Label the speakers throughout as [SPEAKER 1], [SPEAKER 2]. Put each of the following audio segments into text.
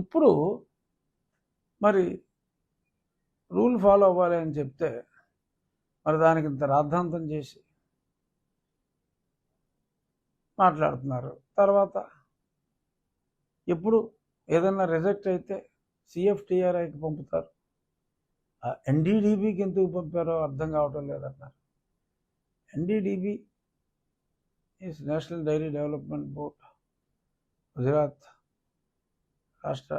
[SPEAKER 1] ఇప్పుడు మరి rule follow అవ్వాలి అని చెప్తే మరి దానికి ఇంత రాద్ధాంతం చేసి మాట్లాడుతున్నారు. తర్వాత ఎప్పుడు ఏదన్నా రిజెక్ట్ అయితే సిఎఫ్టీఆర్ఐకి పంపుతారు. ఎన్డీడీబీకి ఎందుకు పంపారో అర్థం కావటం లేదన్నారు. NDDB is national dairy development board Gujarat. రాష్ట్ర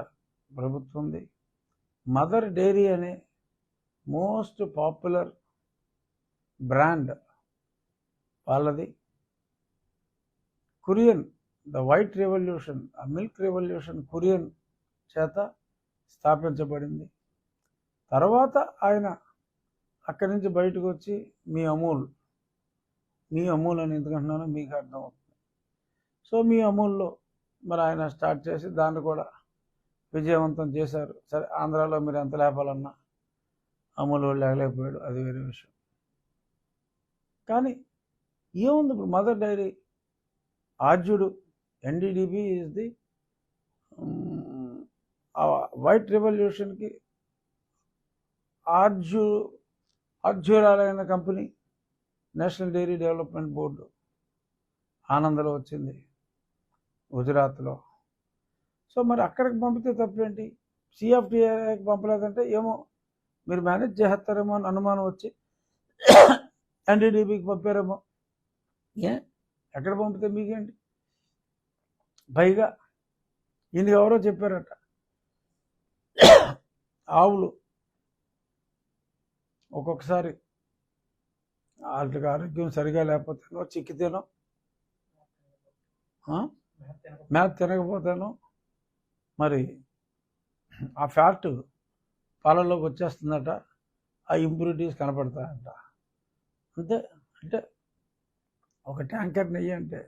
[SPEAKER 1] ప్రభుత్వంది మదర్ డైరీ అనే మోస్ట్ పాపులర్ బ్రాండ్ వాళ్ళది. కురియన్ ద వైట్ రెవల్యూషన్ ఆ మిల్క్ రెవల్యూషన్ కురియన్ చేత స్థాపించబడింది. తర్వాత ఆయన అక్కడి నుంచి బయటకు వచ్చి మీ అమూల్ మీ అమూల్ అని ఎందుకంటున్నానో మీకు అర్థమవుతుంది. సో మీ అమూల్లో మరి ఆయన స్టార్ట్ చేసి దాన్ని కూడా విజయవంతం చేశారు. సరే ఆంధ్రాలో మీరు ఎంత లేపాలన్నా అమలు లేకపోయాడు. అది వేరే విషయం. కానీ ఏముంది ఇప్పుడు మదర్ డైరీ? ఆర్జుడు ఎన్డీడీబీ ఈజ్ ది వైట్ రెవల్యూషన్కి ఆర్జు ఆర్జురాలైన company national dairy development board ఆనందలో వచ్చింది. గుజరాత్లో. సో మరి అక్కడికి పంపితే తప్పేంటి? సిఎఫ్టీఐకి పంపలేదంటే ఏమో మీరు మేనేజ్ చేస్తారేమో అని అనుమానం వచ్చి ఎన్డీడీబీకి పంపారేమో. ఏ? ఎక్కడ పంపితే మీకేంటి? పైగా ఈయనకి ఎవరో చెప్పారట. ఆవులు ఒక్కొక్కసారి వాళ్ళకి ఆరోగ్యం సరిగా లేకపోతేనో చిక్కితేనో? మేత తినకపోతేనో మరి ఆ ఫ్యాట్ పాలల్లోకి వచ్చేస్తుందట ఆ ఇంప్యూరిటీస్ కనపడతాయంట. అంతే అంటే ఒక ట్యాంకర్ నెయ్యి అంటే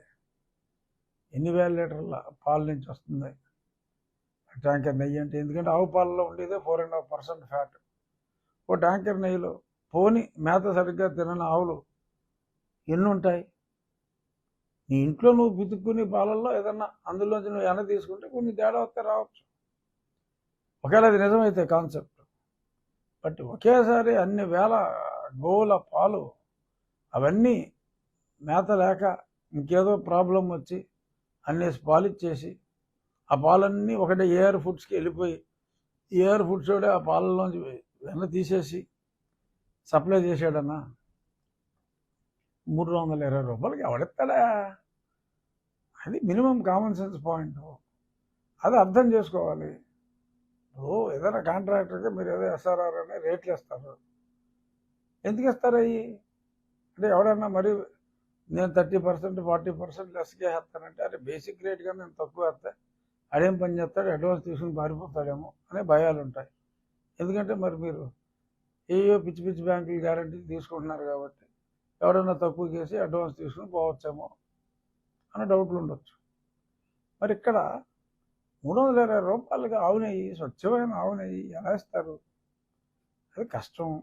[SPEAKER 1] ఎన్ని వేల లీటర్ల పాల నుంచి వస్తుంది? ఆ ట్యాంకర్ నెయ్యి అంటే ఎందుకంటే ఆవు పాలలో ఉండేదే four and half percent fat. Oh tanker నెయ్యిలో పోని మేత సరిగ్గా తినని ఆవులు ఎన్ని ఉంటాయి నీ ఇంట్లో నువ్వు పితుక్కుని పాలల్లో ఏదన్నా అందులోంచి నువ్వు ఎన్న తీసుకుంటే కొన్ని తేడా వస్తే రావచ్చు. ఒకవేళ అది నిజమైతే కాన్సెప్ట్ బట్ ఒకేసారి అన్ని వేల గోవుల పాలు అవన్నీ మేత లేక ఇంకేదో ప్రాబ్లం వచ్చి అన్ని పాలిచ్చేసి ఆ పాలన్నీ ఒకటే ఏఆర్ ఫుడ్స్కి వెళ్ళిపోయి ఏఆర్ ఫుడ్స్ కూడా ఆ పాలలోంచి వెన్న తీసేసి సప్లై చేశాడన్నా మూడు వందల ఇరవై రూపాయలకి ఎవడెత్తాడా అది మినిమం కామన్ సెన్స్ పాయింట్. అది అర్థం చేసుకోవాలి. ఇప్పుడు ఏదైనా కాంట్రాక్టర్కి మీరు ఏదో ఎస్ఆర్ఆర్ అనే రేట్లు ఇస్తారు. ఎందుకు ఇస్తారు అవి అంటే ఎవడన్నా మరి నేను థర్టీ పర్సెంట్ ఫార్టీ పర్సెంట్ లెస్కే వేస్తానంటే అరే బేసిక్ రేట్గా నేను తక్కువ వేస్తే అడేం పని చేస్తాడు? అడ్వాన్స్ తీసుకుని పారిపోతాడేమో అనే భయాలు ఉంటాయి. ఎందుకంటే మరి మీరు ఏయో పిచ్చి పిచ్చి బ్యాంకులు గ్యారంటీ తీసుకుంటున్నారు కాబట్టి ఎవరైనా తక్కువ చేసి అడ్వాన్స్ తీసుకుని పోవచ్చేమో అనే డౌట్లు ఉండొచ్చు. మరి ఇక్కడ మూడు వందల ఇరవై రూపాయలుగా ఆవు నెయ్యి స్వచ్ఛమైన ఆవు నెయ్యి ఎలా ఇస్తారు? అది కష్టం.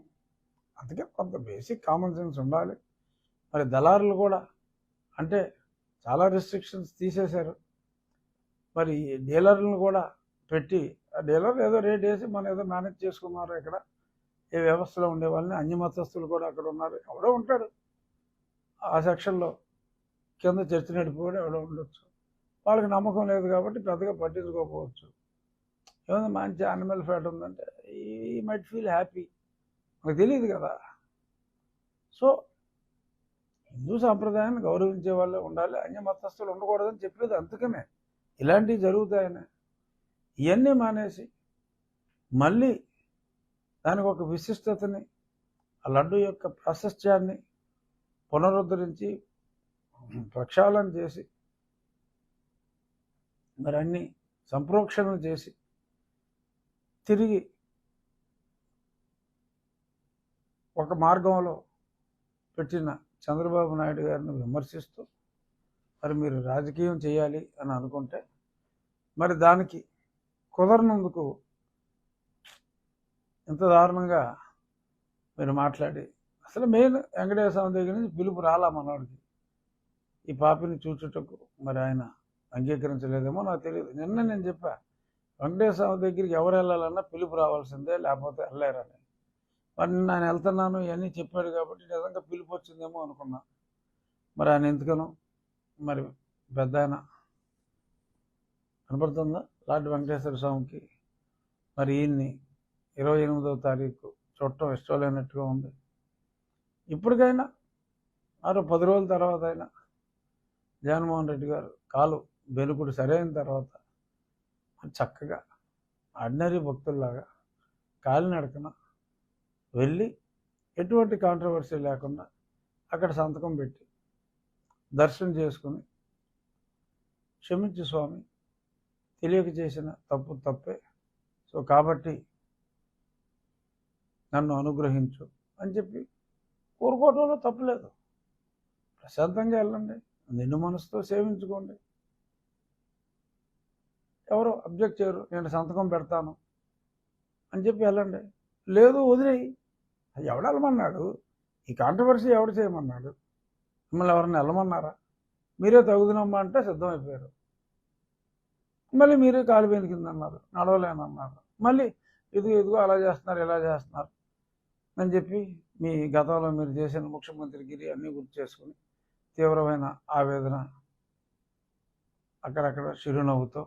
[SPEAKER 1] అందుకే కొంత బేసిక్ కామన్ సెన్స్ ఉండాలి. మరి దళారులు కూడా అంటే చాలా రెస్ట్రిక్షన్స్ తీసేశారు. మరి డీలర్లను కూడా పెట్టి ఆ డీలర్ ఏదో రేట్ వేసి మనం ఏదో మేనేజ్ చేసుకున్నారు ఇక్కడ. ఏ వ్యవస్థలో ఉండే వాళ్ళని అన్ని మతస్థులు కూడా అక్కడ ఉన్నారు. ఎవడో ఉంటాడు. ఆ సెక్షన్లో కింద చర్చ నడిపోయాడు ఎవడో ఉండొచ్చు. వాళ్ళకి నమ్మకం లేదు కాబట్టి పెద్దగా పట్టించుకోకపోవచ్చు. ఏమైనా మంచి యానిమల్ ఫ్యాట్ ఉందంటే ఈ మైట్ ఫీల్ హ్యాపీ మనకు తెలియదు కదా. సో హిందూ సాంప్రదాయాన్ని గౌరవించే వాళ్ళే ఉండాలి. అన్య మతస్థులు ఉండకూడదని చెప్పేది అందుకనే. ఇలాంటివి జరుగుతాయని. ఇవన్నీ మానేసి మళ్ళీ దానికి ఒక విశిష్టతని ఆ లడ్డు యొక్క ప్రాశస్త్యాన్ని పునరుద్ధరించి ప్రక్షాళన చేసి మరి అన్ని సంప్రోక్షణలు చేసి తిరిగి ఒక మార్గంలో పెట్టిన చంద్రబాబు నాయుడు గారిని విమర్శిస్తూ మరి మీరు రాజకీయం చేయాలి అని అనుకుంటే మరి దానికి కుదరనందుకు ఇంత దారుణంగా మీరు మాట్లాడి అసలు మెయిన్ వెంకటేశ్వర స్వామి దగ్గర నుంచి పిలుపు రాలా మనవాడికి ఈ పాపిని చూచుటకు మరి ఆయన అంగీకరించలేదేమో నాకు తెలియదు. నిన్న నేను చెప్పా వెంకటేశ్వర స్వామి దగ్గరికి ఎవరు వెళ్ళాలన్నా పిలుపు రావాల్సిందే లేకపోతే వెళ్ళారని మరి నేను వెళ్తున్నాను ఇవన్నీ చెప్పాడు కాబట్టి నిజంగా పిలుపు వచ్చిందేమో అనుకున్నా. మరి ఆయన ఎందుకనో? మరి పెద్ద ఆయన. కనపడుతుందా? లార్డ్ వెంకటేశ్వర స్వామికి. మరి ఈయన్ని ఇరవై ఎనిమిదవ తారీఖు చూడటం ఇష్టం లేనట్టుగా ఉంది. ఇప్పటికైనా మరో పది రోజుల తర్వాత అయినా జగన్మోహన్ రెడ్డి గారు కాలు బెనుకుడు సరైన తర్వాత చక్కగా ఆర్డినరీ భక్తుల్లాగా కాలినడకన వెళ్ళి ఎటువంటి కాంట్రవర్సీ లేకుండా అక్కడ సంతకం పెట్టి దర్శనం చేసుకుని క్షమించు స్వామి తెలియక చేసిన తప్పు తప్పే. సో కాబట్టి నన్ను అనుగ్రహించు అని చెప్పి కోరుకోవటంలో తప్పులేదు ప్రశాంతంగా వెళ్ళండి. నిన్ను మనసుతో సేవించుకోండి. ఎవరు అబ్జెక్ట్ చేయరు. నేను సంతకం పెడతాను అని చెప్పి వెళ్ళండి. లేదు వదిలేయి. అది ఎవడు వెళ్ళమన్నాడు? ఈ కాంట్రవర్సీ ఎవడు చేయమన్నాడు? మిమ్మల్ని ఎవరిని వెళ్ళమన్నారా? మీరే తగుదనమ్మా అంటే సిద్ధమైపోయారు. మళ్ళీ మీరే కాలిపోయింది కింద అన్నారు నడవలేనన్నారు. మళ్ళీ ఇదిగో ఇదిగో అలా చేస్తున్నారు ఇలా చేస్తున్నారు. అని చెప్పి మీ గతంలో మీరు చేసిన ముఖ్యమంత్రిగిరి అన్నీ గుర్తు చేసుకుని తీవ్రమైన ఆవేదన అక్కడక్కడ చిరునవ్వుతో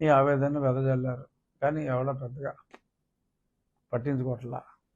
[SPEAKER 1] ఈ ఆవేదన వెదజల్లారు. కానీ ఎవడో పెద్దగా పట్టించుకోవట్లా.